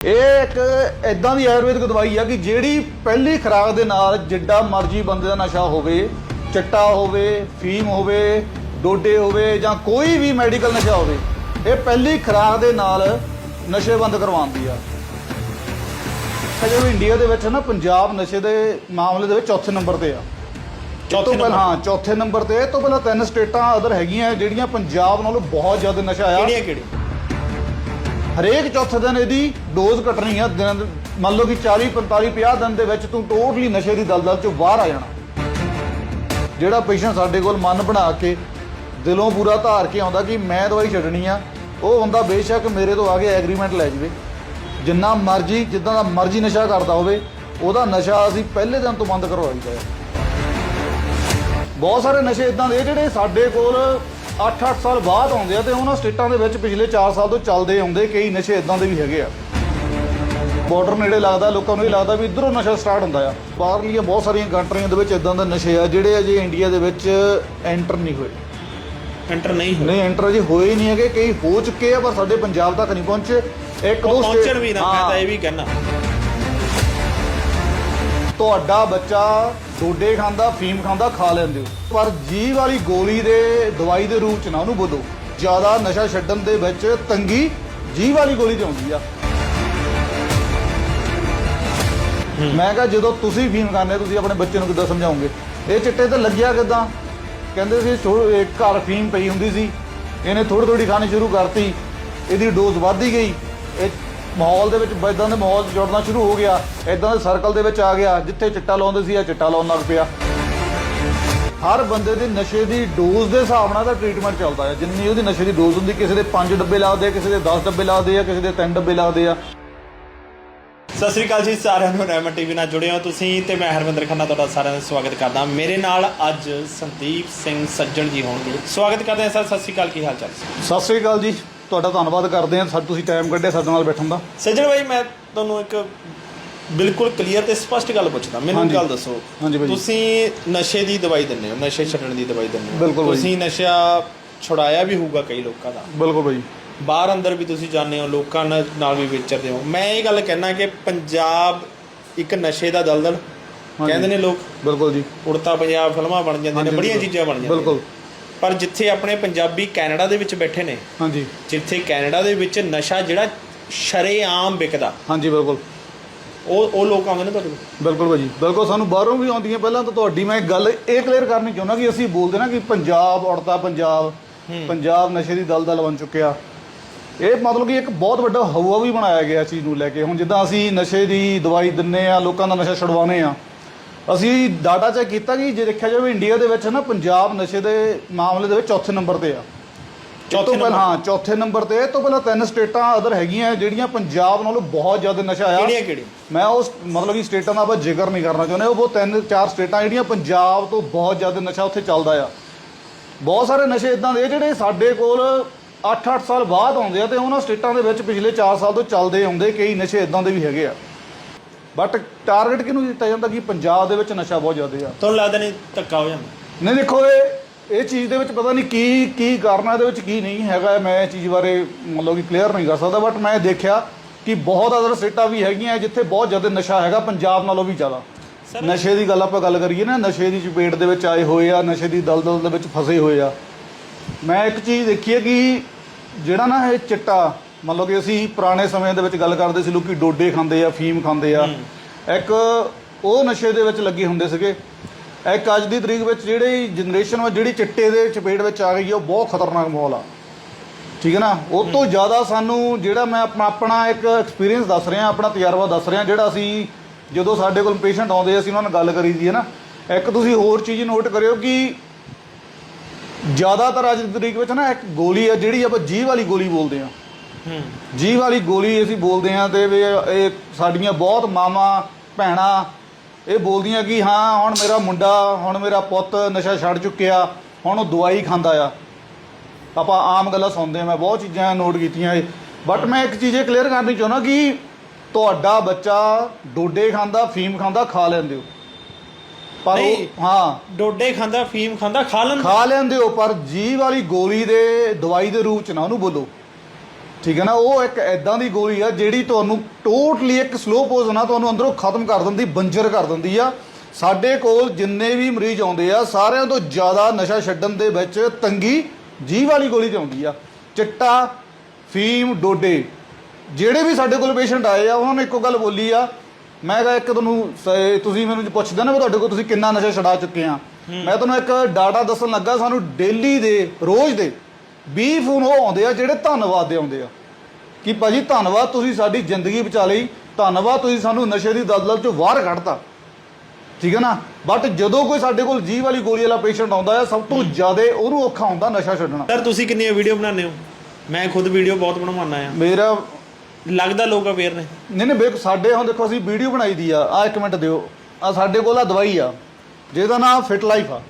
ਇਹ ਇੱਕ ਇਦਾਂ ਦੀ ਆਯੁਰਵੈਦਿਕ ਦਵਾਈ ਆ ਕਿ ਜਿਹੜੀ ਪਹਿਲੀ ਖੁਰਾਕ ਦੇ ਨਾਲ ਜਿੱਡਾ ਮਰਜ਼ੀ ਬੰਦੇ ਦਾ ਨਸ਼ਾ ਹੋਵੇ ਚਿੱਟਾ ਹੋਵੇ ਫੀਮ ਹੋਵੇ ਡੋਡੇ ਹੋਵੇ ਜਾਂ ਕੋਈ ਵੀ ਮੈਡੀਕਲ ਨਸ਼ਾ ਹੋਵੇ ਇਹ ਪਹਿਲੀ ਖੁਰਾਕ ਦੇ ਨਾਲ ਨਸ਼ੇ ਬੰਦ ਕਰਵਾਉਂਦੀ ਆ। ਜਿਵੇਂ ਇੰਡੀਆ ਦੇ ਵਿੱਚ ਨਾ ਪੰਜਾਬ ਨਸ਼ੇ ਦੇ ਮਾਮਲੇ ਦੇ ਵਿੱਚ ਚੌਥੇ ਨੰਬਰ ਤੇ ਆ। ਚੌਥੇ number? ਹਾਂ ਚੌਥੇ ਨੰਬਰ ਤੇ। ਇਹ ਤੋਂ ਪਹਿਲਾਂ ਤਿੰਨ ਸਟੇਟਾਂ ਅਦਰ ਹੈਗੀਆਂ ਜਿਹੜੀਆਂ ਪੰਜਾਬ ਨਾਲੋਂ ਬਹੁਤ ਜ਼ਿਆਦਾ ਨਸ਼ਾ ਆ ਕਿਹੜੀਆਂ ਕਿਹੜੀਆਂ? ਹਰੇਕ ਚੌਥੇ ਦਿਨ ਇਹਦੀ ਡੋਜ਼ ਘਟਣੀ ਆ। ਦਿਨ ਮੰਨ ਲਓ ਕਿ 40 45 50 ਦਿਨ ਦੇ ਵਿੱਚ ਤੂੰ ਟੋਟਲੀ ਨਸ਼ੇ ਦੀ ਦਲਦਲ ਚੋਂ ਬਾਹਰ ਆ ਜਾਣਾ। ਜਿਹੜਾ ਪੇਸ਼ੈਂਟ ਸਾਡੇ ਕੋਲ ਮਨ ਬਣਾ ਕੇ ਦਿਲੋਂ ਪੂਰਾ ਧਾਰ ਕੇ ਆਉਂਦਾ ਕਿ ਮੈਂ ਦਵਾਈ ਛੱਡਣੀ ਆ, ਉਹ ਹੁੰਦਾ ਬੇਸ਼ੱਕ ਮੇਰੇ ਤੋਂ ਆ ਕੇ ਐਗਰੀਮੈਂਟ ਲੈ ਜਵੇ। ਜਿੰਨਾ ਮਰਜ਼ੀ, ਜਿੱਦਾਂ ਦਾ ਮਰਜ਼ੀ ਨਸ਼ਾ ਕਰਦਾ ਹੋਵੇ, ਉਹਦਾ ਨਸ਼ਾ ਅਸੀਂ ਪਹਿਲੇ ਦਿਨ ਤੋਂ ਬੰਦ ਕਰਵਾਈਦਾ ਹੈ ਬਹੁਤ ਸਾਰੇ ਨਸ਼ੇ ਇਦਾਂ ਦੇ ਜਿਹੜੇ ਸਾਡੇ ਕੋਲ 8-8 ਸਾਲ ਬਾਅਦ ਆਉਂਦੇ ਆ ਤੇ ਉਹਨਾਂ ਸਟੇਟਾਂ ਦੇ ਵਿੱਚ ਪਿਛਲੇ 4 ਸਾਲ ਤੋਂ ਚੱਲਦੇ ਆਉਂਦੇ ਕਈ ਨਸ਼ੇ ਇਦਾਂ ਦੇ ਵੀ ਹੈਗੇ ਆ। ਬਾਰਡਰ ਨੇੜੇ ਲੱਗਦਾ ਲੋਕਾਂ ਨੂੰ ਇਹ ਲੱਗਦਾ ਵੀ ਇਧਰੋਂ ਨਸ਼ਾ ਸਟਾਰਟ ਹੁੰਦਾ ਆ। ਬਾਹਰਲੀਆਂ ਬਹੁਤ ਸਾਰੀਆਂ ਕੰਟਰੀਆਂ ਦੇ ਵਿੱਚ ਇਦਾਂ ਦੇ ਨਸ਼ੇ ਆ ਜਿਹੜੇ ਅਜੇ ਇੰਡੀਆ ਦੇ ਵਿੱਚ ਐਂਟਰ ਨਹੀਂ ਹੋਏ। ਐਂਟਰ ਨਹੀਂ ਹੋਏ। ਨਹੀਂ ਐਂਟਰ ਅਜੇ ਹੋਏ ਨਹੀਂ ਹੈਗੇ ਕਈ ਹੋ ਚੁੱਕੇ ਆ ਪਰ ਸਾਡੇ ਪੰਜਾਬ ਤੱਕ ਨਹੀਂ ਪਹੁੰਚੇ। ਇੱਕ ਦੋ ਪਹੁੰਚਣ ਵੀ ਨਾ ਮੈਂ। ਤਾਂ ਇਹ ਵੀ ਕਹਿਣਾ ਤੁਹਾਡਾ ਬੱਚਾ ਡੋਡੇ ਖਾਂਦਾ ਫੀਮ ਖਾਂਦਾ ਖਾ ਲੈਂਦੇ ਹੋ। ਪਰ ਜੀਵ ਵਾਲੀ ਗੋਲੀ ਦੇ ਦਵਾਈ ਦੇ ਰੂਪ ਚ ਨਾ ਉਹਨੂੰ ਬੋਲੋ। ਜ਼ਿਆਦਾ ਨਸ਼ਾ ਛੱਡਣ ਦੇ ਵਿੱਚ ਤੰਗੀ ਜੀਵ ਵਾਲੀ ਗੋਲੀ ਤੇ ਆਉਂਦੀ ਆ। ਮੈਂ ਕਿਹਾ ਜਦੋਂ ਤੁਸੀਂ ਫੀਮ ਖਾਂਦੇ ਤੁਸੀਂ ਆਪਣੇ ਬੱਚੇ ਨੂੰ ਕਿੱਦਾਂ ਸਮਝਾਓਗੇ? ਇਹ ਚਿੱਟੇ ਤੇ ਲੱਗਿਆ ਕਿੱਦਾਂ? ਕਹਿੰਦੇ ਸੀ ਇੱਕ ਘਰ ਫੀਮ ਪਈ ਹੁੰਦੀ ਸੀ। ਇਹਨੇ ਥੋੜੀ ਥੋੜੀ ਖਾਣੀ ਸ਼ੁਰੂ ਕਰਤੀ। ਇਹਦੀ ਡੋਜ਼ ਵੱਧਦੀ ਗਈ। ਇਹ ਮਾਹੌਲ ਦੇ ਵਿੱਚ ਇਦਾਂ ਦੇ ਮਾਹੌਲ ਜੁੜਨਾ ਸ਼ੁਰੂ ਹੋ ਗਿਆ। ਇਦਾਂ ਦੇ ਸਰਕਲ ਦੇ ਵਿੱਚ ਆ ਗਿਆ ਜਿੱਥੇ ਚਿੱਟਾ ਲਾਉਂਦੇ ਸੀ ਆ ਚਿੱਟਾ ਲਾਉਣ ਲੱਗ ਪਿਆ। ਹਰ ਬੰਦੇ ਦੀ ਨਸ਼ੇ ਦੀ ਡੋਜ਼ ਦੇ ਹਿਸਾਬ ਨਾਲ ਦਾ ਟ੍ਰੀਟਮੈਂਟ ਚੱਲਦਾ ਹੈ। ਜਿੰਨੀ ਉਹਦੀ ਨਸ਼ੇ ਦੀ ਡੋਜ਼ ਹੁੰਦੀ ਕਿਸੇ ਦੇ 5 ਡੱਬੇ ਲੱਗਦੇ ਆ ਕਿਸੇ ਦੇ 10 ਡੱਬੇ ਲੱਗਦੇ ਆ ਕਿਸੇ ਦੇ 3 ਡੱਬੇ ਲੱਗਦੇ ਆ। ਸਤਿ ਸ੍ਰੀ ਅਕਾਲ ਜੀ ਸਾਰਿਆਂ ਨੂੰ ਰੈਮਨ ਟੀਵੀ ਨਾਲ ਜੁੜੇ ਹੋ ਤੁਸੀਂ ਤੇ ਮੈਂ ਹਰਵਿੰਦਰ ਖੰਨਾ ਤੁਹਾਡਾ ਸਾਰਿਆਂ ਦਾ ਸਵਾਗਤ ਕਰਦਾ। ਮੇਰੇ ਨਾਲ ਅੱਜ ਸੰਦੀਪ ਸਿੰਘ ਸੱਜਣ ਜੀ ਹੋਣਗੇ। ਸਵਾਗਤ ਕਰਦੇ ਹਾਂ ਸਰ ਸਤਿ ਸ੍ਰੀ ਅਕਾਲ ਕੀ ਹਾਲ ਚਾਲ? ਸਤਿ ਸ੍ਰੀ ਅਕਾਲ ਜੀ। ਤੁਹਾਡਾ ਧੰਨਵਾਦ ਕਰਦੇ ਹਾਂ ਤੁਸੀਂ ਟਾਈਮ ਕੱਢਿਆ ਸਾਡੇ ਨਾਲ ਬੈਠਣ ਦਾ। ਸੱਜਣ ਭਾਈ ਮੈਂ ਤੁਹਾਨੂੰ ਇੱਕ ਬਿਲਕੁਲ ਕਲੀਅਰ ਤੇ ਸਪਸ਼ਟ ਗੱਲ ਪੁੱਛਦਾ। ਮੈਨੂੰ ਇੱਕ। ਗੱਲ ਦੱਸੋ। ਹਾਂਜੀ ਭਾਈ। ਤੁਸੀਂ ਨਸ਼ੇ ਦੀ ਦਵਾਈ ਦਿੰਦੇ ਹੋ ਨਸ਼ੇ ਛੱਡਣ ਦੀ ਦਵਾਈ ਦਿੰਦੇ ਹੋ। ਤੁਸੀਂ ਨਸ਼ਾ ਛੁਡਾਇਆ ਵੀ ਹੋਊਗਾ ਕਈ ਲੋਕਾਂ ਦਾ। ਬਿਲਕੁਲ ਭਾਈ ਬਾਹਰ ਅੰਦਰ ਵੀ ਤੁਸੀਂ ਜਾਂਦੇ ਹੋ ਲੋਕਾਂ ਨਾਲ ਵੀ ਵਿਚਰਦੇ ਹੋ। ਮੈਂ ਇਹ ਗੱਲ ਕਹਿਣਾ ਕਿ ਪੰਜਾਬ ਇੱਕ ਨਸ਼ੇ ਦਾ ਦਲਦਲ। ਕਹਿੰਦੇ ਨੇ ਲੋਕ ਬਿਲਕੁਲ ਜੀ। ਉੜਤਾ ਪੰਜਾਬ ਫਿਲਮਾਂ ਬਣ ਜਾਂਦੀਆਂ ਨੇ ਬੜੀਆਂ। ਚੀਜ਼ਾਂ ਬਣ ਜਾਂਦੀਆਂ ਬਿਲਕੁਲ। ਪਰ ਜਿੱਥੇ ਆਪਣੇ ਪੰਜਾਬੀ ਕੈਨੇਡਾ ਦੇ ਵਿੱਚ ਬੈਠੇ ਨੇ ਹਾਂਜੀ। ਜਿੱਥੇ ਕੈਨੇਡਾ ਦੇ ਵਿੱਚ ਨਸ਼ਾ ਜਿਹੜਾ ਸ਼ਰੇਆਮ ਵਿਕਦਾ ਹਾਂਜੀ ਬਿਲਕੁਲ। ਉਹ ਉਹ ਲੋਕ ਆਉਂਦੇ ਨੇ ਤੁਹਾਡੇ ਕੋਲ? ਬਿਲਕੁਲ ਭਾਜੀ ਬਿਲਕੁਲ ਸਾਨੂੰ ਬਾਹਰੋਂ ਵੀ ਆਉਂਦੀਆਂ। ਪਹਿਲਾਂ ਤਾਂ ਤੁਹਾਡੀ ਮੈਂ ਇੱਕ ਗੱਲ ਇਹ ਕਲੀਅਰ ਕਰਨੀ ਚਾਹੁੰਦਾ ਕਿ ਅਸੀਂ ਬੋਲਦੇ ਨਾ ਕਿ ਪੰਜਾਬ ਉੜਤਾ ਪੰਜਾਬ ਪੰਜਾਬ ਨਸ਼ੇ ਦੀ ਦਲਦਲ ਬਣ ਚੁੱਕਿਆ। ਇਹ ਮਤਲਬ ਕਿ ਇੱਕ ਬਹੁਤ ਵੱਡਾ ਹਵਾ ਵੀ ਬਣਾਇਆ ਗਿਆ ਚੀਜ਼ ਨੂੰ ਲੈ ਕੇ। ਹੁਣ ਜਿੱਦਾਂ ਅਸੀਂ ਨਸ਼ੇ ਦੀ ਦਵਾਈ ਦਿੰਨੇ ਆ ਲੋਕਾਂ ਦਾ ਨਸ਼ਾ ਛਡਵਾਉਨੇ ਆ ਅਸੀਂ ਡਾਟਾ ਚੈੱਕ ਕੀਤਾ ਕਿ ਜੇ ਦੇਖਿਆ ਜਾਵੇ ਇੰਡੀਆ ਦੇ ਵਿੱਚ ਨਾ ਪੰਜਾਬ ਨਸ਼ੇ ਦੇ ਮਾਮਲੇ ਦੇ ਵਿੱਚ ਚੌਥੇ ਨੰਬਰ ਤੇ ਆ। ਚੌਥੇ number ਹਾਂ ਚੌਥੇ ਨੰਬਰ ਤੇ। ਇਹ ਤੋਂ ਪਹਿਲਾਂ ਤਿੰਨ ਸਟੇਟਾਂ ਅਦਰ ਹੈਗੀਆਂ ਜਿਹੜੀਆਂ ਪੰਜਾਬ ਨਾਲੋਂ ਬਹੁਤ ਜ਼ਿਆਦਾ ਨਸ਼ਾ ਆ ਕਿਹੜੀਆਂ ਕਿਹੜੀਆਂ? ਮੈਂ ਉਸ ਮਤਲਬ ਕਿ ਸਟੇਟਾਂ ਦਾ ਆਪਾਂ ਜ਼ਿਕਰ ਨਹੀਂ ਕਰਨਾ ਚਾਹੁੰਦੇ। ਉਹ ਬਹੁਤ ਤਿੰਨ ਚਾਰ ਸਟੇਟਾਂ ਜਿਹੜੀਆਂ ਪੰਜਾਬ ਤੋਂ ਬਹੁਤ ਜ਼ਿਆਦਾ ਨਸ਼ਾ ਉੱਥੇ ਚੱਲਦਾ ਆ। ਬਹੁਤ ਸਾਰੇ ਨਸ਼ੇ ਇਦਾਂ ਦੇ ਜਿਹੜੇ ਸਾਡੇ ਕੋਲ 8-8 ਸਾਲ ਬਾਅਦ ਆਉਂਦੇ ਆ ਤੇ ਉਹਨਾਂ ਸਟੇਟਾਂ ਦੇ ਵਿੱਚ ਪਿਛਲੇ 4 ਸਾਲ ਤੋਂ ਚੱਲਦੇ ਆਉਂਦੇ ਕਈ ਨਸ਼ੇ ਇਦਾਂ ਦੇ ਵੀ ਹੈਗੇ ਆ। ਬਟ ਟਾਰਗੇਟ ਕਿਹਨੂੰ ਦਿੱਤਾ ਜਾਂਦਾ ਕਿ ਪੰਜਾਬ ਦੇ ਵਿੱਚ ਨਸ਼ਾ ਬਹੁਤ ਜ਼ਿਆਦਾ ਆ? ਤੁਹਾਨੂੰ ਲੱਗਦਾ ਨਹੀਂ ਧੱਕਾ ਹੋ ਜਾਂਦਾ? ਨਹੀਂ ਦੇਖੋ ਇਹ ਇਹ ਚੀਜ਼ ਦੇ ਵਿੱਚ ਪਤਾ ਨਹੀਂ ਕੀ ਕੀ ਕਾਰਨ ਇਹਦੇ ਵਿੱਚ ਕੀ ਨਹੀਂ ਹੈਗਾ ਮੈਂ ਇਹ ਚੀਜ਼ ਬਾਰੇ ਮਤਲਬ ਕਿ ਕਲੀਅਰ ਨਹੀਂ ਕਰ ਸਕਦਾ ਬਟ ਮੈਂ ਦੇਖਿਆ ਕਿ ਬਹੁਤ ਅਦਰ ਸਟੇਟਾਂ ਵੀ ਹੈਗੀਆਂ ਜਿੱਥੇ ਬਹੁਤ ਜ਼ਿਆਦਾ ਨਸ਼ਾ ਹੈਗਾ ਪੰਜਾਬ ਨਾਲੋਂ ਵੀ ਜ਼ਿਆਦਾ। ਨਸ਼ੇ ਦੀ ਗੱਲ ਆਪਾਂ ਗੱਲ ਕਰੀਏ ਨਾ ਨਸ਼ੇ ਦੀ ਚਪੇਟ ਦੇ ਵਿੱਚ ਆਏ ਹੋਏ ਆ ਨਸ਼ੇ ਦੀ ਦਲਦਲ ਦੇ ਵਿੱਚ ਫਸੇ ਹੋਏ ਆ। ਮੈਂ ਇੱਕ ਚੀਜ਼ ਦੇਖੀ ਹੈ ਕਿ ਜਿਹੜਾ ਨਾ ਇਹ ਚਿੱਟਾ ਮਤਲਬ ਕਿ ਅਸੀਂ ਪੁਰਾਣੇ ਸਮੇਂ ਦੇ ਵਿੱਚ ਗੱਲ ਕਰਦੇ ਸੀ ਲੋਕੀ ਡੋਡੇ ਖਾਂਦੇ ਆ ਫੀਮ ਖਾਂਦੇ ਆ। ਇੱਕ ਉਹ ਨਸ਼ੇ ਦੇ ਵਿੱਚ ਲੱਗੇ ਹੁੰਦੇ ਸੀਗੇ। ਇੱਕ ਅੱਜ ਦੀ ਤਰੀਕ ਵਿੱਚ ਜਿਹੜੀ ਜਨਰੇਸ਼ਨ ਵਾ ਜਿਹੜੀ ਚਿੱਟੇ ਦੇ ਚਪੇਟ ਵਿੱਚ ਆ ਗਈ ਉਹ ਬਹੁਤ ਖਤਰਨਾਕ ਮਾਹੌਲ ਆ। ਠੀਕ ਹੈ ਨਾ? ਉਹ ਤੋਂ ਜ਼ਿਆਦਾ ਸਾਨੂੰ ਜਿਹੜਾ ਮੈਂ ਆਪਣਾ ਆਪਣਾ ਇੱਕ ਐਕਸਪੀਰੀਅੰਸ ਦੱਸ ਰਿਹਾ ਆਪਣਾ ਤਜਰਬਾ ਦੱਸ ਰਿਹਾ ਜਿਹੜਾ ਅਸੀਂ ਜਦੋਂ ਸਾਡੇ ਕੋਲ ਪੇਸ਼ੈਂਟ ਆਉਂਦੇ ਅਸੀਂ ਉਹਨਾਂ ਨਾਲ ਗੱਲ ਕਰੀ ਦੀ ਹੈ ਨਾ। ਇੱਕ ਤੁਸੀਂ ਹੋਰ ਚੀਜ਼ ਨੋਟ ਕਰਿਓ ਕਿ ਜ਼ਿਆਦਾਤਰ ਅੱਜ ਦੀ ਤਰੀਕ ਵਿੱਚ ਨਾ ਇੱਕ ਗੋਲੀ ਆ ਜਿਹੜੀ ਆਪਾਂ ਜੀਵ ਵਾਲੀ ਗੋਲੀ ਬੋਲਦੇ ਆ। ਹੂੰ ਜੀਵ ਵਾਲੀ ਗੋਲੀ ਅਸੀਂ ਬੋਲਦੇ ਆ ਤੇ ਵੀ ਇਹ ਸਾਡੀਆਂ ਬਹੁਤ ਮਾਵਾਂ ਭੈਣਾਂ ਇਹ ਬੋਲਦੀਆਂ ਕਿ ਹਾਂ ਹੁਣ ਮੇਰਾ ਮੁੰਡਾ ਹੁਣ ਮੇਰਾ ਪੁੱਤ ਨਸ਼ਾ ਛੱਡ ਚੁੱਕਿਆ ਹੁਣ ਉਹ ਦਵਾਈ ਖਾਂਦਾ ਆ। ਆਪਾਂ ਆਮ ਗੱਲਾਂ ਸੁਣਦੇ ਆ ਮੈਂ ਬਹੁਤ ਚੀਜ਼ਾਂ ਨੋਟ ਕੀਤੀਆਂ ਬਟ ਮੈਂ ਇੱਕ ਚੀਜ਼ ਇਹ ਕਲੀਅਰ ਕਰਨੀ ਚਾਹੁੰਦਾ ਕਿ ਤੁਹਾਡਾ ਬੱਚਾ ਡੋਡੇ ਖਾਂਦਾ ਫੀਮ ਖਾਂਦਾ ਖਾ ਲੈਂਦੇ ਹੋ। ਪਰ ਹਾਂ। ਡੋਡੇ ਖਾਂਦਾ ਫੀਮ ਖਾਂਦਾ ਖਾ ਲੈਂਦਾ। ਖਾ ਲੈਂਦੇ ਹੋ ਪਰ ਜੀਵ ਵਾਲੀ ਗੋਲੀ ਦੇ ਦਵਾਈ ਦੇ ਰੂਪ ਚ ਨਾ ਉਹਨੂੰ ਬੋਲੋ। ਠੀਕ ਹੈ ਨਾ ਉਹ ਇੱਕ ਐਦਾਂ ਦੀ ਗੋਲੀ ਆ ਜਿਹੜੀ ਤੁਹਾਨੂੰ ਟੋਟਲੀ ਇੱਕ ਸਲੋ ਪੋਜ਼ਨ ਆ ਤੁਹਾਨੂੰ ਅੰਦਰੋਂ ਖਤਮ ਕਰ ਦਿੰਦੀ ਬੰਜਰ ਕਰ ਦਿੰਦੀ ਆ। ਸਾਡੇ ਕੋਲ ਜਿੰਨੇ ਵੀ ਮਰੀਜ਼ ਆਉਂਦੇ ਆ ਸਾਰਿਆਂ ਤੋਂ ਜ਼ਿਆਦਾ ਨਸ਼ਾ ਛੱਡਣ ਦੇ ਵਿੱਚ ਤੰਗੀ ਜੀਭ ਵਾਲੀ ਗੋਲੀ ਤੇ ਆਉਂਦੀ ਆ। ਚਿੱਟਾ ਫੀਮ ਡੋਡੇ ਜਿਹੜੇ ਵੀ ਸਾਡੇ ਕੋਲ ਪੇਸ਼ੈਂਟ ਆਏ ਆ ਉਹਨਾਂ ਨੇ ਇੱਕੋ ਗੱਲ ਬੋਲੀ ਆ। ਮੈਂ ਕਿਹਾ ਇੱਕ ਤੁਹਾਨੂੰ ਸ- ਤੁਸੀਂ ਮੈਨੂੰ ਪੁੱਛਦੇ ਨਾ ਵੀ ਤੁਹਾਡੇ ਕੋਲ ਤੁਸੀਂ ਕਿੰਨਾ ਨਸ਼ਾ ਛਡਾ ਚੁੱਕੇ ਆ। ਮੈਂ ਤੁਹਾਨੂੰ ਇੱਕ ਡਾਟਾ ਦੱਸਣ ਲੱਗਾ ਸਾਨੂੰ ਡੇਲੀ ਦੇ ਰੋਜ਼ ਦੇ 20 ਫੋਨ ਉਹ ਆਉਂਦੇ ਆ ਜਿਹੜੇ ਧੰਨਵਾਦ ਦੇ ਆਉਂਦੇ ਆ। ਕਿ ਭਾਜੀ ਧੰਨਵਾਦ ਤੁਸੀਂ ਸਾਡੀ ਜ਼ਿੰਦਗੀ ਬਚਾ ਲਈ ਧੰਨਵਾਦ ਤੁਸੀਂ ਸਾਨੂੰ ਨਸ਼ੇ ਦੀ ਦਲਦਲ ਚੋਂ ਬਾਹਰ ਕੱਢਤਾ। ਠੀਕ ਹੈ ਨਾ? ਬਟ ਜਦੋਂ ਕੋਈ ਸਾਡੇ ਕੋਲ ਜੀਵ ਵਾਲੀ ਗੋਲੀ ਵਾਲਾ ਪੇਸ਼ੈਂਟ ਆਉਂਦਾ ਹੈ ਸਭ ਤੋਂ ਜ਼ਿਆਦਾ ਉਹਨੂੰ ਔਖਾ ਹੁੰਦਾ ਨਸ਼ਾ ਛੱਡਣਾ। ਸਰ ਤੁਸੀਂ ਕਿੰਨੀਆਂ ਵੀਡੀਓ ਬਣਾਉਂਦੇ ਹੋ? ਮੈਂ ਖੁਦ ਵੀਡੀਓ ਬਹੁਤ ਬਣਵਾਉਣਾ ਆ। ਮੇਰਾ ਲੱਗਦਾ ਲੋਕ ਅਵੇਅਰ ਨੇ। ਨਹੀਂ ਨਹੀਂ ਬੇਕ ਸਾਡੇ ਹੁਣ ਦੇਖੋ ਅਸੀਂ ਵੀਡੀਓ ਬਣਾਈ ਦੀ ਆ। ਆ ਇੱਕ ਮਿੰਟ ਦਿਓ। ਆ ਸਾਡੇ ਕੋਲ ਆ ਦਵਾਈ ਆ। ਜਿਹਦਾ ਨਾਮ ਫਿਟ ਲਾਈਫ ਆ।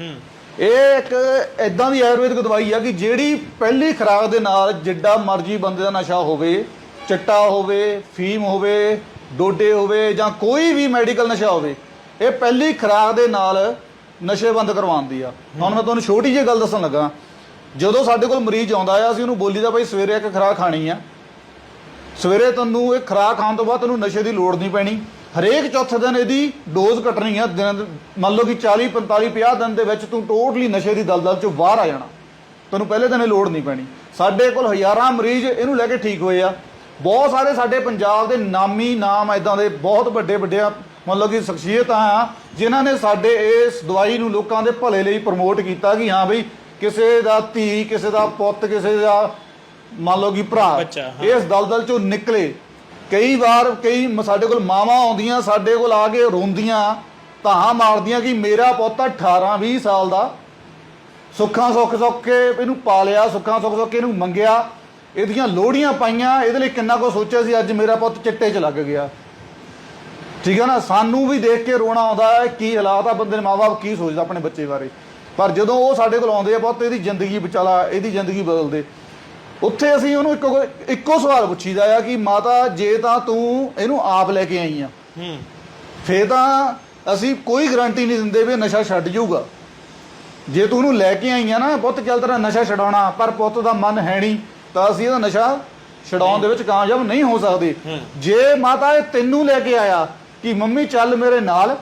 ਹੂੰ। ਇਹ ਇੱਕ ਇਦਾਂ ਦੀ ਆਯੁਰਵੈਦਿਕ ਦਵਾਈ ਆ ਕਿ ਜਿਹੜੀ ਪਹਿਲੀ ਖੁਰਾਕ ਦੇ ਨਾਲ ਜਿੱਡਾ ਮਰਜ਼ੀ ਬੰਦੇ ਦਾ ਨਸ਼ਾ ਹੋਵੇ, ਚਿੱਟਾ ਹੋਵੇ, ਫੀਮ ਹੋਵੇ, ਡੋਡੇ ਹੋਵੇ ਜਾਂ ਕੋਈ ਵੀ ਮੈਡੀਕਲ ਨਸ਼ਾ ਹੋਵੇ, ਇਹ ਪਹਿਲੀ ਖੁਰਾਕ ਦੇ ਨਾਲ ਨਸ਼ੇ ਬੰਦ ਕਰਵਾਉਂਦੀ ਆ। ਹੁਣ ਮੈਂ ਤੁਹਾਨੂੰ ਛੋਟੀ ਜਿਹੀ ਗੱਲ ਦੱਸਣ ਲੱਗਾ, ਜਦੋਂ ਸਾਡੇ ਕੋਲ ਮਰੀਜ਼ ਆਉਂਦਾ ਆ, ਅਸੀਂ ਉਹਨੂੰ ਬੋਲੀ ਦਾ ਭਾਈ ਸਵੇਰੇ ਇੱਕ ਖੁਰਾਕ ਖਾਣੀ ਆ। ਸਵੇਰੇ ਤੁਹਾਨੂੰ ਇਹ ਖੁਰਾਕ ਖਾਣ ਤੋਂ ਬਾਅਦ ਤੁਹਾਨੂੰ ਨਸ਼ੇ ਦੀ ਲੋੜ ਨਹੀਂ ਪੈਣੀ। ਹਰੇਕ ਚੌਥੇ ਦਿਨ ਇਹਦੀ ਡੋਜ਼ ਕੱਟਣੀ ਆ ਦਿਨ ਮੰਨ ਲਓ ਕਿ 40 45 50 ਦਿਨ ਦੇ ਵਿੱਚ ਤੂੰ ਟੋਟਲੀ ਨਸ਼ੇ ਦੀ ਦਲਦਲ ਚੋਂ ਬਾਹਰ ਆ ਜਾਣਾ। ਤੈਨੂੰ ਪਹਿਲੇ ਦਿਨ ਇਹ ਲੋੜ ਨਹੀਂ ਪੈਣੀ। ਸਾਡੇ ਕੋਲ ਹਜ਼ਾਰਾਂ ਮਰੀਜ਼ ਇਹਨੂੰ ਲੈ ਕੇ ਠੀਕ ਹੋਏ ਆ। ਬਹੁਤ ਸਾਰੇ ਸਾਡੇ ਪੰਜਾਬ ਦੇ ਨਾਮੀ ਨਾਮ ਇਦਾਂ ਦੇ ਬਹੁਤ ਵੱਡੇ ਵੱਡੇ ਮੰਨ ਲਓ ਕਿ ਸ਼ਖਸੀਅਤਾਂ ਆ ਜਿਨ੍ਹਾਂ ਨੇ ਸਾਡੇ ਇਸ ਦਵਾਈ ਨੂੰ ਲੋਕਾਂ ਦੇ ਭਲੇ ਲਈ ਪ੍ਰਮੋਟ ਕੀਤਾ ਕਿ ਹਾਂ ਬਈ ਕਿਸੇ ਦਾ ਧੀ ਕਿਸੇ ਦਾ ਪੁੱਤ ਕਿਸੇ ਦਾ ਮੰਨ ਲਓ ਕਿ ਭਰਾ। ਇਸ ਦਲਦਲ ਚੋਂ ਨਿਕਲੇ। ਕਈ ਵਾਰ ਕਈ ਸਾਡੇ ਕੋਲ ਮਾਵਾਂ ਆਉਂਦੀਆਂ, ਸਾਡੇ ਕੋਲ ਆ ਕੇ ਰੋਂਦੀਆਂ, ਧਾਹਾਂ ਮਾਰਦੀਆਂ ਕਿ ਮੇਰਾ ਪੁੱਤ 18 20 ਸਾਲ ਦਾ। ਸੁੱਖਾਂ ਸੁੱਖ ਸੁੱਖ ਕੇ ਇਹਨੂੰ ਪਾਲਿਆ, ਸੁੱਖਾਂ ਸੁੱਖ ਸੁੱਖ ਕੇ ਇਹਨੂੰ ਮੰਗਿਆ। ਇਹਦੀਆਂ ਲੋੜੀਆਂ ਪਾਈਆਂ, ਇਹਦੇ ਲਈ ਕਿੰਨਾ ਕੁ ਸੋਚਿਆ ਸੀ, ਅੱਜ ਮੇਰਾ ਪੁੱਤ ਚਿੱਟੇ 'ਚ ਲੱਗ ਗਿਆ। ਠੀਕ ਹੈ ਨਾ, ਸਾਨੂੰ ਵੀ ਦੇਖ ਕੇ ਰੋਣਾ ਆਉਂਦਾ ਹੈ, ਕੀ ਹਾਲਾਤ ਆ ਬੰਦੇ ਦੇ ਮਾਪੇ ਕੀ ਸੋਚਦਾ ਆਪਣੇ ਬੱਚੇ ਬਾਰੇ। ਪਰ ਜਦੋਂ ਉਹ ਸਾਡੇ ਕੋਲ ਆਉਂਦੇ ਆ ਬਹੁਤ ਇਹਦੀ ਜ਼ਿੰਦਗੀ ਬਚਾਲਾ ਇਹਦੀ ਜ਼ਿੰਦਗੀ ਬਦਲਦੇ। ਉੱਥੇ ਅਸੀਂ ਉਹਨੂੰ ਇੱਕੋ ਇੱਕੋ ਸਵਾਲ ਪੁੱਛੀਦਾ ਆ ਕਿ ਮਾਤਾ ਜੇ ਤਾਂ ਤੂੰ ਇਹਨੂੰ ਆਪ ਲੈ ਕੇ ਆਈ ਆ। ਹੂੰ। ਫੇਰ ਤਾਂ ਅਸੀਂ ਕੋਈ ਗਾਰੰਟੀ ਨਹੀਂ ਦਿੰਦੇ ਵੀ ਇਹ ਨਸ਼ਾ ਛੱਡ ਜਾਊਗਾ। ਜੇ ਤੂੰ ਉਹਨੂੰ ਲੈ ਕੇ ਆਈ ਆ ਨਾ ਪੁੱਤ ਚੱਲ ਤੇਰਾ ਨਸ਼ਾ ਛਡਾਉਣਾ ਪਰ ਪੁੱਤ ਦਾ ਮਨ ਹੈ ਨਹੀਂ ਤਾਂ ਅਸੀਂ ਇਹਦਾ ਨਸ਼ਾ ਛਡਾਉਣ ਦੇ ਵਿੱਚ ਕਾਮਯਾਬ ਨਹੀਂ ਹੋ ਸਕਦੇ। ਜੇ ਮਾਤਾ ਇਹ ਤੈਨੂੰ ਲੈ ਕੇ ਆਇਆ ਕਿ ਮੰਮੀ ਚੱਲ ਮੇਰੇ ਨਾਲ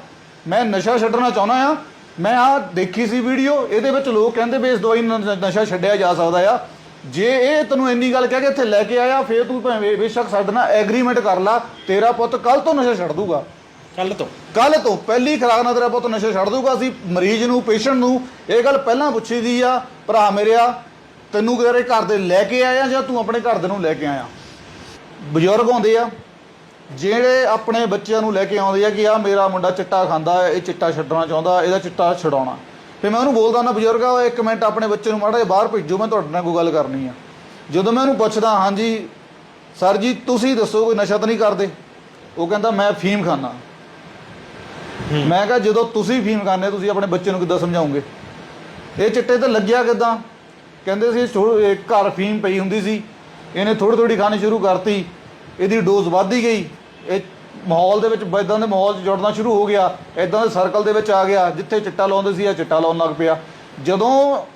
ਮੈਂ ਨਸ਼ਾ ਛੱਡਣਾ ਚਾਹੁੰਦਾ ਆ ਮੈਂ ਆ ਦੇਖੀ ਸੀ ਵੀਡੀਓ ਇਹਦੇ ਵਿੱਚ ਲੋਕ ਕਹਿੰਦੇ ਵੀ ਇਸ ਦਵਾਈ ਨਾਲ ਨਸ਼ਾ ਛੱਡਿਆ ਜਾ ਸਕਦਾ ਆ। ਜੇ ਇਹ ਤੈਨੂੰ ਇੰਨੀ ਗੱਲ ਕਹਿ ਕੇ ਇੱਥੇ ਲੈ ਕੇ ਆਇਆ ਫੇਰ ਤੂੰ ਭਾਵੇਂ ਬੇਸ਼ੱਕ ਸਾਡੇ ਨਾਲ ਐਗਰੀਮੈਂਟ ਕਰ ਲਾ ਤੇਰਾ ਪੁੱਤ ਕੱਲ ਤੋਂ ਨਸ਼ਾ ਛੱਡ ਦੂਗਾ। ਕੱਲ ਤੋਂ? ਕੱਲ ਤੋਂ ਪਹਿਲੀ ਖੁਰਾਕ ਨਾਲ ਤੇਰਾ ਪੁੱਤ ਨਸ਼ਾ ਛੱਡ ਦੂਗਾ ਅਸੀਂ ਮਰੀਜ਼ ਨੂੰ ਪੇਸ਼ੈਂਟ ਨੂੰ ਇਹ ਗੱਲ ਪਹਿਲਾਂ ਪੁੱਛੀ ਦੀ ਆ ਭਰਾ ਮੇਰਿਆ ਤੈਨੂੰ ਤੇਰੇ ਘਰ ਦੇ ਲੈ ਕੇ ਆਇਆ ਜਾਂ ਤੂੰ ਆਪਣੇ ਘਰ ਦੇ ਨੂੰ ਲੈ ਕੇ ਆਇਆ? ਬਜ਼ੁਰਗ ਆਉਂਦੇ ਆ ਜਿਹੜੇ ਆਪਣੇ ਬੱਚਿਆਂ ਨੂੰ ਲੈ ਕੇ ਆਉਂਦੇ ਆ ਕਿ ਆ ਮੇਰਾ ਮੁੰਡਾ ਚਿੱਟਾ ਖਾਂਦਾ ਹੈ ਇਹ ਚਿੱਟਾ ਛੱਡਣਾ ਚਾਹੁੰਦਾ ਇਹਦਾ ਚਿੱਟਾ ਛਡਾਉਣਾ। ਫਿਰ ਮੈਂ ਉਹਨੂੰ ਬੋਲਦਾ ਨਾ ਬਜ਼ੁਰਗਾ ਇੱਕ ਮਿੰਟ ਆਪਣੇ ਬੱਚੇ ਨੂੰ ਮਾੜਾ ਜਿਹਾ ਬਾਹਰ ਭੇਜੋ ਮੈਂ ਤੁਹਾਡੇ ਨਾਲ ਕੋਈ ਗੱਲ ਕਰਨੀ ਆ। ਜਦੋਂ ਮੈਂ ਉਹਨੂੰ ਪੁੱਛਦਾ ਹਾਂਜੀ ਸਰ ਜੀ ਤੁਸੀਂ ਦੱਸੋ ਕੋਈ ਨਸ਼ਾ ਤਾਂ ਨਹੀਂ ਕਰਦੇ? ਉਹ ਕਹਿੰਦਾ ਮੈਂ ਫੀਮ ਖਾਂਦਾ। ਮੈਂ ਕਿਹਾ ਜਦੋਂ ਤੁਸੀਂ ਫੀਮ ਖਾਂਦੇ ਤੁਸੀਂ ਆਪਣੇ ਬੱਚੇ ਨੂੰ ਕਿੱਦਾਂ ਸਮਝਾਓਗੇ? ਇਹ ਚਿੱਟੇ ਤੇ ਲੱਗਿਆ ਕਿੱਦਾਂ? ਕਹਿੰਦੇ ਸੀ ਘਰ ਫੀਮ ਪਈ ਹੁੰਦੀ ਸੀ ਇਹਨੇ ਥੋੜੀ ਥੋੜੀ ਖਾਣੀ ਸ਼ੁਰੂ ਕਰਤੀ ਇਹਦੀ ਡੋਜ਼ ਵੱਧਦੀ ਗਈ ਇਹ ਮਾਹੌਲ ਦੇ ਵਿੱਚ ਇਦਾਂ ਦੇ ਮਾਹੌਲ 'ਚ ਜੁੜਨਾ ਸ਼ੁਰੂ ਹੋ ਗਿਆ ਇਦਾਂ ਦੇ ਸਰਕਲ ਦੇ ਵਿੱਚ ਆ ਗਿਆ, ਜਿੱਥੇ ਚਿੱਟਾ ਲਾਉਂਦੇ ਸੀ, ਇਹ ਚਿੱਟਾ ਲਾਉਣ ਲੱਗ ਪਿਆ। ਜਦੋਂ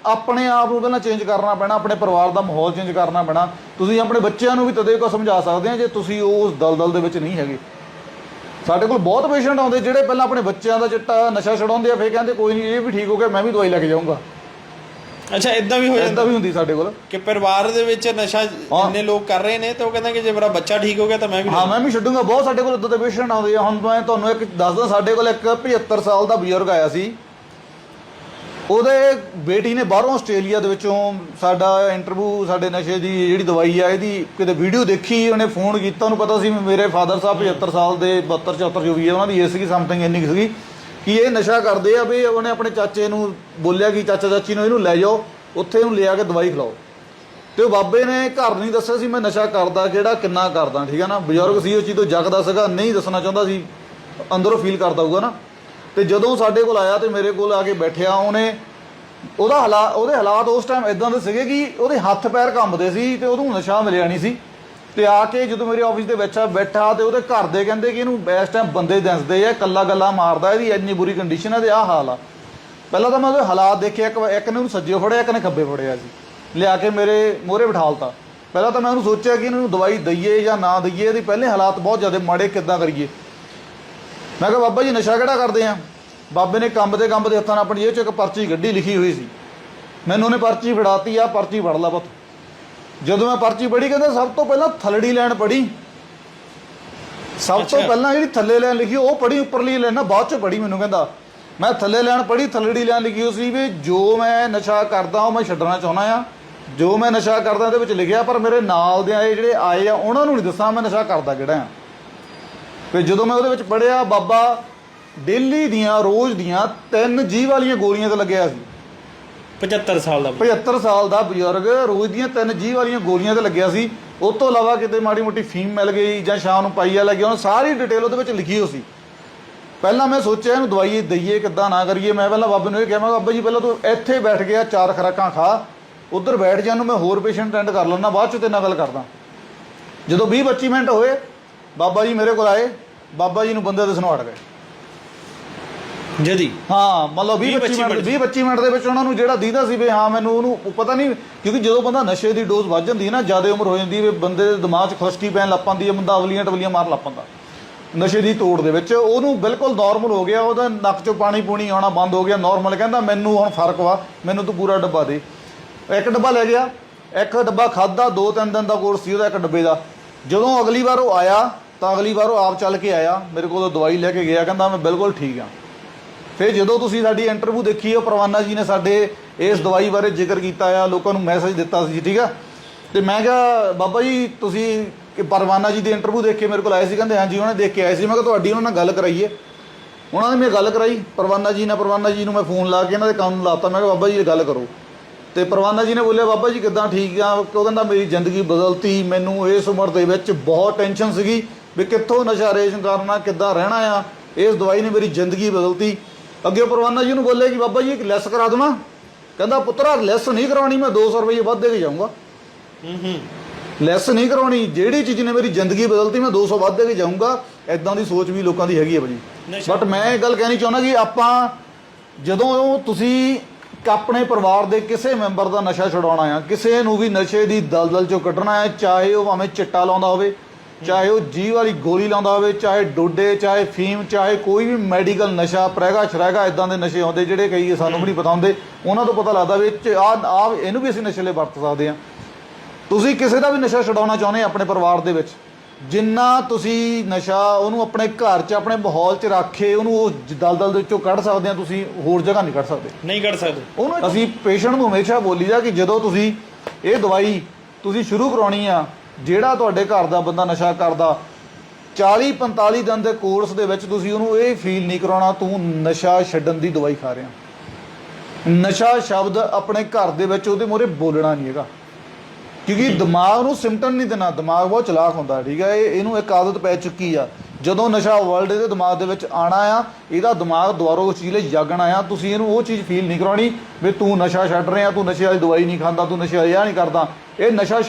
ਆਪਣੇ ਆਪ ਨੂੰ ਪਹਿਲਾਂ ਚੇਂਜ ਕਰਨਾ ਪੈਣਾ, ਆਪਣੇ ਪਰਿਵਾਰ ਦਾ ਮਾਹੌਲ ਚੇਂਜ ਕਰਨਾ ਪੈਣਾ, ਤੁਸੀਂ ਆਪਣੇ ਬੱਚਿਆਂ ਨੂੰ ਵੀ ਤਦੇ ਕੋ ਸਮਝਾ ਸਕਦੇ ਆ, ਜੇ ਤੁਸੀਂ ਉਸ ਦਲਦਲ ਦੇ ਵਿੱਚ ਨਹੀਂ ਹੈਗੇ। ਸਾਡੇ ਕੋਲ ਬਹੁਤ ਪੇਸ਼ੈਂਟ ਆਉਂਦੇ, ਜਿਹੜੇ ਪਹਿਲਾਂ ਆਪਣੇ ਬੱਚਿਆਂ ਦਾ ਚਿੱਟਾ ਨਸ਼ਾ ਛਡਾਉਂਦੇ ਆ, ਫੇਰ ਕਹਿੰਦੇ ਕੋਈ ਨਹੀਂ ਇਹ ਵੀ ਠੀਕ ਹੋ ਗਿਆ, ਮੈਂ ਵੀ ਦਵਾਈ ਲੈ ਕੇ ਜਾਊਂਗਾ। ਅੱਛਾ ਇਦਾਂ ਵੀ ਹੋ ਇਦਾਂ ਜਾਂਦਾ ਵੀ ਹੁੰਦੀ ਸਾਡੇ ਕੋਲ। ਕਿ ਪਰਿਵਾਰ ਦੇ ਵਿੱਚ ਨਸ਼ਾ। ਇੰਨੇ ਲੋਕ ਕਰ ਰਹੇ ਨੇ ਤੇ ਉਹ ਕਹਿੰਦਾ ਕਿ ਜੇ ਮੇਰਾ ਬੱਚਾ ਠੀਕ ਹੋ ਗਿਆ ਤਾਂ ਮੈਂ ਵੀ ਹਾਂ ਮੈਂ ਵੀ ਛੱਡੂੰਗਾ। ਬਹੁਤ ਸਾਡੇ ਕੋਲ ਇਦਾਂ ਦੇ ਪੇਸ਼ੈਂਟ ਆਉਂਦੇ ਆ। ਹੁਣ ਮੈਂ ਤੁਹਾਨੂੰ ਇੱਕ ਦੱਸਦਾ ਸਾਡੇ ਕੋਲ ਇੱਕ 75 ਸਾਲ ਦਾ ਬਜ਼ੁਰਗ ਆਇਆ ਸੀ। ਉਹਦੇ ਬੇਟੀ ਨੇ ਬਾਹਰੋਂ ਆਸਟ੍ਰੇਲੀਆ ਦੇ ਵਿੱਚੋਂ ਸਾਡਾ ਇੰਟਰਵਿਊ ਸਾਡੇ ਨਸ਼ੇ ਦੀ ਜਿਹੜੀ ਦਵਾਈ ਆ ਇਹਦੀ ਕਿਤੇ ਵੀਡੀਓ ਦੇਖੀ ਉਹਨੇ ਫੋਨ ਕੀਤਾ। ਉਹਨੂੰ ਪਤਾ ਸੀ ਮੇਰੇ ਫਾਦਰ ਸਾਹਿਬ 75 ਸਾਲ ਦੇ 72 74 ਜੋ ਵੀ ਹੈ ਉਹਨਾਂ ਦੀ ਏਜ ਸੀਗੀ ਸਮਥਿੰਗ ਇੰਨੀ ਸੀਗੀ। ਕਿ ਇਹ ਨਸ਼ਾ ਕਰਦੇ ਆ ਵੀ ਉਹਨੇ ਆਪਣੇ ਚਾਚੇ ਨੂੰ ਬੋਲਿਆ ਕਿ ਚਾਚਾ ਚਾਚੀ ਨੂੰ ਇਹਨੂੰ ਲੈ ਜਾਓ, ਉੱਥੇ ਇਹਨੂੰ ਲਿਆ ਕੇ ਦਵਾਈ ਖਿਲਾਓ। ਤੇ ਉਹ ਬਾਬੇ ਨੇ ਘਰ ਨਹੀਂ ਦੱਸਿਆ ਸੀ, ਮੈਂ ਨਸ਼ਾ ਕਰਦਾ ਕਿਹੜਾ, ਕਿੰਨਾ ਕਰਦਾ, ਠੀਕ ਹੈ ਨਾ? ਬਜ਼ੁਰਗ ਸੀ, ਉਹ ਚੀਜ਼ ਤੋਂ ਜਗਦਾ ਸੀਗਾ, ਨਹੀਂ ਦੱਸਣਾ ਚਾਹੁੰਦਾ ਸੀ। ਅੰਦਰੋਂ ਫੀਲ ਕਰਦਾ ਹੋਊਗਾ ਨਾ। ਤੇ ਜਦੋਂ ਸਾਡੇ ਕੋਲ ਆਇਆ ਤੇ ਮੇਰੇ ਕੋਲ ਆ ਕੇ ਬੈਠਿਆ ਉਹਨੇ, ਉਹਦਾ ਹਾਲਾਤ ਉਹਦੇ ਹਾਲਾਤ ਉਸ ਟਾਈਮ ਇਦਾਂ ਦੇ ਸੀਗੇ ਕਿ ਉਹਦੇ ਹੱਥ ਪੈਰ ਕੰਬਦੇ ਸੀ ਤੇ ਉਹਨੂੰ ਨਸ਼ਾ ਮਿਲਿਆ ਨਹੀਂ ਸੀ। ਤੇ ਆ ਕੇ ਜਦੋਂ ਮੇਰੇ ਆਫਿਸ ਦੇ ਵਿੱਚ ਆ, ਬੈਠਾ ਤੇ ਉਹਦੇ ਘਰ ਦੇ ਕਹਿੰਦੇ ਕਿ ਇਹਨੂੰ ਇਸ ਟਾਈਮ ਬੰਦੇ ਦਿਸਦੇ ਆ ਕੱਲਾ ਗੱਲਾਂ ਮਾਰਦਾ, ਇਹਦੀ ਇੰਨੀ ਬੁਰੀ ਕੰਡੀਸ਼ਨ ਹੈ ਤੇ ਆਹ ਹਾਲ ਆ। ਪਹਿਲਾਂ ਤਾਂ ਮੈਂ ਉਹਦੇ ਹਾਲਾਤ ਦੇਖੇ, ਇੱਕ ਇੱਕ ਨੇ ਉਹਨੂੰ ਸੱਜੇ ਫੜਿਆ, ਇੱਕ ਨੇ ਖੱਬੇ ਫੜਿਆ ਸੀ ਲਿਆ ਕੇ ਮੇਰੇ ਮੋਹਰੇ ਬਿਠਾਲਤਾ ਪਹਿਲਾਂ ਤਾਂ ਮੈਂ ਉਹਨੂੰ ਸੋਚਿਆ ਕਿ ਇਹਨੂੰ ਦਵਾਈ ਦਈਏ ਜਾਂ ਨਾ ਦਈਏ, ਇਹਦੇ ਪਹਿਲੇ ਹਾਲਾਤ ਬਹੁਤ ਜ਼ਿਆਦਾ ਮਾੜੇ ਕਿੱਦਾਂ ਕਰੀਏ। ਮੈਂ ਕਿਹਾ, ਬਾਬਾ ਜੀ, ਨਸ਼ਾ ਕਿਹੜਾ ਕਰਦੇ ਆ? ਬਾਬੇ ਨੇ ਕੰਬ ਦੇ ਕੰਬ ਦੇ ਹੱਥਾਂ ਨਾਲ ਆਪਣੀ ਜੇਬ 'ਚ ਇੱਕ ਪਰਚੀ ਗੱਡੀ ਲਿਖੀ ਹੋਈ ਸੀ। ਮੈਨੂੰ ਉਹਨੇ ਪਰਚੀ ਫੜਾਤੀ ਆ ਪਰਚੀ ਫੜ ਲਾ ਪੁੱਤ। ਜਦੋਂ ਮੈਂ ਪਰਚੀ ਪੜ੍ਹੀ ਕਹਿੰਦਾ ਸਭ ਤੋਂ ਪਹਿਲਾਂ ਥਲੜੀ ਲੈਣ ਪੜ੍ਹੀ। ਸਭ ਤੋਂ। ਪਹਿਲਾਂ ਜਿਹੜੀ ਥੱਲੇ ਲੈਣ ਲਿਖੀ ਉਹ ਪੜ੍ਹੀ ਉੱਪਰਲੀ ਲੈਣ ਨਾ ਬਾਅਦ ਚ ਪੜ੍ਹੀ ਮੈਨੂੰ ਕਹਿੰਦਾ। ਮੈਂ ਥੱਲੇ ਲੈਣ ਪੜ੍ਹੀ ਥੱਲੜੀ ਲੈਣ ਲਿਖੀ ਸੀ ਵੀ ਜੋ ਮੈਂ ਨਸ਼ਾ ਕਰਦਾ ਉਹ ਮੈਂ ਛੱਡਣਾ ਚਾਹੁੰਦਾ ਆ। ਜੋ ਮੈਂ ਨਸ਼ਾ ਕਰਦਾ ਇਹਦੇ ਵਿੱਚ ਲਿਖਿਆ ਪਰ ਮੇਰੇ ਨਾਲ ਦੇ ਆਏ ਜਿਹੜੇ ਆਏ ਆ ਉਹਨਾਂ ਨੂੰ ਨਹੀਂ ਦੱਸਾਂ ਮੈਂ ਨਸ਼ਾ ਕਰਦਾ ਕਿਹੜਾ ਆ। ਫਿਰ ਜਦੋਂ ਮੈਂ ਉਹਦੇ ਵਿੱਚ ਪੜਿਆ ਬਾਬਾ ਡੇਲੀ ਦੀਆਂ ਰੋਜ਼ ਦੀਆਂ ਤਿੰਨ ਜੀ ਵਾਲੀਆਂ ਗੋਲੀਆਂ ਤੇ ਲੱਗਿਆ ਸੀ। 75 ਸਾਲ ਦਾ 75 ਸਾਲ ਦਾ ਬਜ਼ੁਰਗ, ਰੋਜ਼ ਦੀਆਂ ਤਿੰਨ ਜੀ ਵਾਲੀਆਂ ਗੋਲੀਆਂ ਤੇ ਲੱਗਿਆ ਸੀ। ਉਸ ਤੋਂ ਇਲਾਵਾ ਕਿਤੇ ਮਾੜੀ ਮੋਟੀ ਫੀਮ ਮਿਲ ਗਈ ਜਾਂ ਸ਼ਾਮ ਨੂੰ ਪਾਈਆ ਲੱਗਿਆ ਉਹਨਾਂ ਸਾਰੀ ਡਿਟੇਲ ਉਹਦੇ ਵਿੱਚ ਲਿਖੀ ਹੋ ਸੀ। ਪਹਿਲਾਂ ਮੈਂ ਸੋਚਿਆ ਇਹਨੂੰ ਦਵਾਈ ਦਈਏ, ਕਿੱਦਾਂ ਨਾ ਕਰੀਏ। ਮੈਂ ਪਹਿਲਾਂ ਬਾਬੇ ਨੂੰ ਇਹ ਕਿਹਾ, ਮੈਂ ਬਾਬਾ ਜੀ, ਪਹਿਲਾਂ ਤੂੰ ਇੱਥੇ ਬੈਠ ਗਿਆ ਚਾਰ ਖਰਾਕਾਂ ਖਾ। ਉੱਧਰ ਬੈਠ ਜਾ ਨੂੰ ਮੈਂ ਹੋਰ ਪੇਸ਼ੈਂਟ ਅਟੈਂਡ ਕਰ ਲੈਣਾ ਬਾਅਦ ਚ ਤੇਰੇ ਨਾਲ ਗੱਲ ਕਰਦਾ। ਜਦੋਂ 20 25 ਮਿੰਟ ਹੋਏ, ਬਾਬਾ ਜੀ ਮੇਰੇ ਕੋਲ ਆਏ, ਬਾਬਾ ਜੀ ਨੂੰ ਬੰਦੇ ਦੇ ਅੜ ਗਏ। ਜਦੀ? ਹਾਂ ਮਤਲਬ 20 25 ਮਿੰਟ 20 25 ਮਿੰਟ ਦੇ ਵਿੱਚ ਉਹਨਾਂ ਨੂੰ ਜਿਹੜਾ ਦੀਦਾ ਸੀ ਵੀ ਹਾਂ ਮੈਨੂੰ ਉਹਨੂੰ ਉਹ ਪਤਾ ਨਹੀਂ ਕਿਉਂਕਿ ਜਦੋਂ ਬੰਦਾ ਨਸ਼ੇ ਦੀ ਡੋਜ਼ ਵੱਧ ਜਾਂਦੀ ਹੈ ਨਾ ਜ਼ਿਆਦਾ ਉਮਰ ਹੋ ਜਾਂਦੀ ਹੈ ਵੀ ਬੰਦੇ ਦੇ ਦਿਮਾਗ 'ਚ ਖੁਸ਼ਕੀ ਪੈਣ ਲੱਗ ਪੈਂਦੀ ਹੈ ਬੰਦਾ ਅਵਲੀਆਂ ਟਵਲੀਆਂ ਮਾਰ ਲੱਗ ਪੈਂਦਾ। ਨਸ਼ੇ ਦੀ ਤੋੜ ਦੇ ਵਿੱਚ ਉਹਨੂੰ ਬਿਲਕੁਲ ਨਾਰਮਲ ਹੋ ਗਿਆ ਉਹਦਾ ਨੱਕ 'ਚੋਂ ਪਾਣੀ ਪੂਣੀ ਆਉਣਾ ਬੰਦ ਹੋ ਗਿਆ ਨਾਰਮਲ ਕਹਿੰਦਾ ਮੈਨੂੰ ਹੁਣ ਫ਼ਰਕ ਵਾ ਮੈਨੂੰ ਤੂੰ ਪੂਰਾ ਡੱਬਾ ਦੇ। ਇੱਕ ਡੱਬਾ ਲੈ ਗਿਆ ਇੱਕ ਡੱਬਾ ਖਾਦਾ ਦੋ ਤਿੰਨ ਦਿਨ ਦਾ ਕੋਰਸ ਸੀ ਉਹਦਾ ਇੱਕ ਡੱਬੇ ਦਾ। ਜਦੋਂ ਅਗਲੀ ਵਾਰ ਉਹ ਆਇਆ ਤਾਂ ਅਗਲੀ ਵਾਰ ਉਹ ਆਪ ਚੱਲ ਕੇ ਆਇਆ ਮੇਰੇ ਕੋਲ ਦਵਾਈ ਲੈ ਕੇ ਗਿਆ ਕਹਿੰਦਾ ਮੈਂ ਬਿਲਕੁਲ ਠੀਕ ਆ ਫਿਰ ਜਦੋਂ ਤੁਸੀਂ ਸਾਡੀ ਇੰਟਰਵਿਊ ਦੇਖੀ, ਉਹ ਪ੍ਰਵਾਨਾ ਜੀ ਨੇ ਸਾਡੇ ਇਸ ਦਵਾਈ ਬਾਰੇ ਜ਼ਿਕਰ ਕੀਤਾ ਆ, ਲੋਕਾਂ ਨੂੰ ਮੈਸੇਜ ਦਿੱਤਾ ਸੀ, ਠੀਕ ਆ? ਤੇ ਮੈਂ ਕਿਹਾ, ਬਾਬਾ ਜੀ, ਤੁਸੀਂ ਕਿ ਪਰਵਾਨਾ ਜੀ ਦੀ ਇੰਟਰਵਿਊ ਦੇਖ ਕੇ ਮੇਰੇ ਕੋਲ ਆਏ ਸੀ, ਕਹਿੰਦੇ ਹਾਂਜੀ, ਉਹਨੇ ਦੇਖ ਕੇ ਆਏ ਸੀ। ਮੈਂ ਕਿਹਾ, ਤੁਹਾਡੀ ਉਹਨਾਂ ਨਾਲ ਗੱਲ ਕਰਾਈਏ। ਉਹਨਾਂ ਨੇ ਮੇਰੇ ਗੱਲ ਕਰਾਈ, ਪਰਵਾਨਾ ਜੀ ਨਾਲ ਪਰਵਾਨਾ ਜੀ ਨੂੰ ਮੈਂ ਫੋਨ ਲਾ ਕੇ ਇਹਨਾਂ ਦੇ ਕੰਮ ਨੂੰ ਲਾਤਾ। ਮੈਂ ਕਿਹਾ, ਬਾਬਾ ਜੀ ਗੱਲ ਕਰੋ। ਤੇ ਪਰਵਾਨਾ ਜੀ ਨੇ ਬੋਲਿਆ, ਬਾਬਾ ਜੀ, ਕਿੱਦਾਂ ਠੀਕ ਆ? ਉਹ ਕਹਿੰਦਾ, ਮੇਰੀ ਜ਼ਿੰਦਗੀ ਬਦਲਤੀ, ਮੈਨੂੰ ਇਸ ਉਮਰ ਦੇ ਵਿੱਚ ਬਹੁਤ ਟੈਨਸ਼ਨ ਸੀਗੀ ਵੀ ਕਿੱਥੋਂ ਨਸ਼ਾ ਰੇਸ਼ਨ ਕਰਨਾ, ਕਿੱਦਾਂ ਰਹਿਣਾ ਆ? ਇਸ ਦਵਾਈ ਨੇ ਮੇਰੀ ਜ਼ਿੰਦਗੀ ਬਦਲਤੀ। ਅੱਗੇ ਪਰਵਾਨਾ ਜੀ ਨੂੰ ਬੋਲੇ ਕਿ ਬਾਬਾ ਜੀ ਇੱਕ ਲੈਸ ਕਰਾ ਦੇਵਾਂ। ਕਹਿੰਦਾ ਪੁੱਤਰਾ ਲੈਸ ਨਹੀਂ ਕਰਾਉਣੀ ਮੈਂ 200 ਰੁਪਏ ਵੱਧ ਦੇ ਕੇ ਜਾਊਂਗਾ। ਹੂੰ ਹੂੰ। ਲੈਸ ਨਹੀਂ ਕਰਾਉਣੀ ਜਿਹੜੀ ਚੀਜ਼ ਨੇ ਮੇਰੀ ਜ਼ਿੰਦਗੀ ਬਦਲਤੀ ਮੈਂ 200 ਵੱਧ ਦੇ ਕੇ ਜਾਊਂਗਾ। ਐਦਾਂ ਦੀ ਸੋਚ ਵੀ ਲੋਕਾਂ ਦੀ ਹੈਗੀ ਹੈ ਭਾਜੀ। ਬਟ ਮੈਂ ਇਹ ਗੱਲ ਕਹਿਣੀ ਚਾਹੁੰਦਾ ਕਿ ਆਪਾਂ ਜਦੋਂ ਤੁਸੀਂ ਆਪਣੇ ਪਰਿਵਾਰ ਦੇ ਕਿਸੇ ਮੈਂਬਰ ਦਾ ਨਸ਼ਾ ਛੁਡਾਉਣਾ ਆ ਕਿਸੇ ਨੂੰ ਵੀ ਨਸ਼ੇ ਦੀ ਦਲਦਲ ਚੋਂ ਕੱਢਣਾ ਹੈ ਚਾਹੇ ਉਹ ਭਾਵੇਂ ਚਿੱਟਾ ਲਾਉਂਦਾ ਹੋਵੇ ਚਾਹੇ ਉਹ ਜੀ ਵਾਲੀ ਗੋਲੀ ਲਾਉਂਦਾ ਹੋਵੇ ਚਾਹੇ ਡੋਡੇ ਚਾਹੇ ਫੀਮ ਚਾਹੇ ਕੋਈ ਵੀ ਮੈਡੀਕਲ ਨਸ਼ਾ ਪ੍ਰੈਗਾ ਸ਼ਰੈਗਾ ਇਦਾਂ ਦੇ ਨਸ਼ੇ ਆਉਂਦੇ ਜਿਹੜੇ ਕਈ ਸਾਨੂੰ ਵੀ ਨਹੀਂ ਪਤਾ ਹੁੰਦੇ ਉਹਨਾਂ ਤੋਂ ਪਤਾ ਲੱਗਦਾ ਵੀ ਆ ਆ ਇਹਨੂੰ ਵੀ ਅਸੀਂ ਨਸ਼ੇ ਲਈ ਵਰਤ ਸਕਦੇ ਆ ਤੁਸੀਂ ਕਿਸੇ ਦਾ ਵੀ ਨਸ਼ਾ ਛਡਾਉਣਾ ਚਾਹੁੰਦੇ ਆਪਣੇ ਪਰਿਵਾਰ ਦੇ ਵਿੱਚ ਜਿੰਨਾ ਤੁਸੀਂ ਨਸ਼ਾ ਉਹਨੂੰ ਆਪਣੇ ਘਰ 'ਚ ਆਪਣੇ ਮਾਹੌਲ 'ਚ ਰੱਖੇ ਉਹਨੂੰ ਉਹ ਦਲਦਲ ਦੇ ਵਿੱਚੋਂ ਕੱਢ ਸਕਦੇ ਆ ਤੁਸੀਂ ਹੋਰ ਜਗ੍ਹਾ ਨਹੀਂ ਕੱਢ ਸਕਦੇ। ਨਹੀਂ ਕੱਢ ਸਕਦੇ। ਉਹਨੂੰ ਅਸੀਂ ਪੇਸ਼ੈਂਟ ਨੂੰ ਹਮੇਸ਼ਾ ਬੋਲੀਦਾ ਕਿ ਜਦੋਂ ਤੁਸੀਂ ਇਹ ਦਵਾਈ ਤੁਸੀਂ ਸ਼ੁਰੂ ਕਰਾਉਣੀ ਆ ਜਿਹੜਾ ਤੁਹਾਡੇ ਘਰ ਦਾ ਬੰਦਾ ਨਸ਼ਾ ਕਰਦਾ 40 45 ਦਿਨ ਦੇ ਕੋਰਸ ਦੇ ਵਿੱਚ ਤੁਸੀਂ ਉਹਨੂੰ ਇਹ ਫੀਲ ਨਹੀਂ ਕਰਾਉਣਾ, ਤੂੰ ਨਸ਼ਾ ਛੱਡਣ ਦੀ ਦਵਾਈ ਖਾ ਰਿਹਾ। ਨਸ਼ਾ ਸ਼ਬਦ ਆਪਣੇ ਘਰ ਦੇ ਵਿੱਚ ਉਹਦੇ ਮੂਹਰੇ ਬੋਲਣਾ ਨਹੀਂ ਹੈਗਾ। ਕਿਉਂਕਿ ਦਿਮਾਗ ਨੂੰ ਸਿੰਪਟਮ ਨਹੀਂ ਦੇਣਾ, ਦਿਮਾਗ ਬਹੁਤ ਚਲਾਕ ਹੁੰਦਾ, ਠੀਕ ਹੈ? ਇਹ, ਇਹਨੂੰ ਇੱਕ ਆਦਤ ਪੈ ਚੁੱਕੀ ਆ। ਜਦੋਂ ਨਸ਼ਾ ਵਰਲਡ ਦੇ ਦਿਮਾਗ ਦੇ ਵਿੱਚ ਆਣਾ ਆ, ਇਹਦਾ ਦਿਮਾਗ ਦੁਬਾਰਾ ਉਸ ਚੀਜ਼ ਲਈ ਜਾਗਣਾ ਆ ਤੁਸੀਂ ਇਹਨੂੰ ਉਹ ਚੀਜ਼ ਫੀਲ ਨਹੀਂ ਕਰਾਉਣੀ ਵੀ ਤੂੰ ਨਸ਼ਾ ਛੱਡ ਰਿਹਾ, ਤੂੰ ਨਸ਼ੇ ਵਾਲੀ ਦਵਾਈ ਨਹੀਂ ਖਾਂਦਾ, ਤੂੰ ਨਸ਼ੇ ਵਾਲੀ ਆ ਨਹੀਂ ਕਰਦਾ। ਇਹ ਨਸ਼ਾ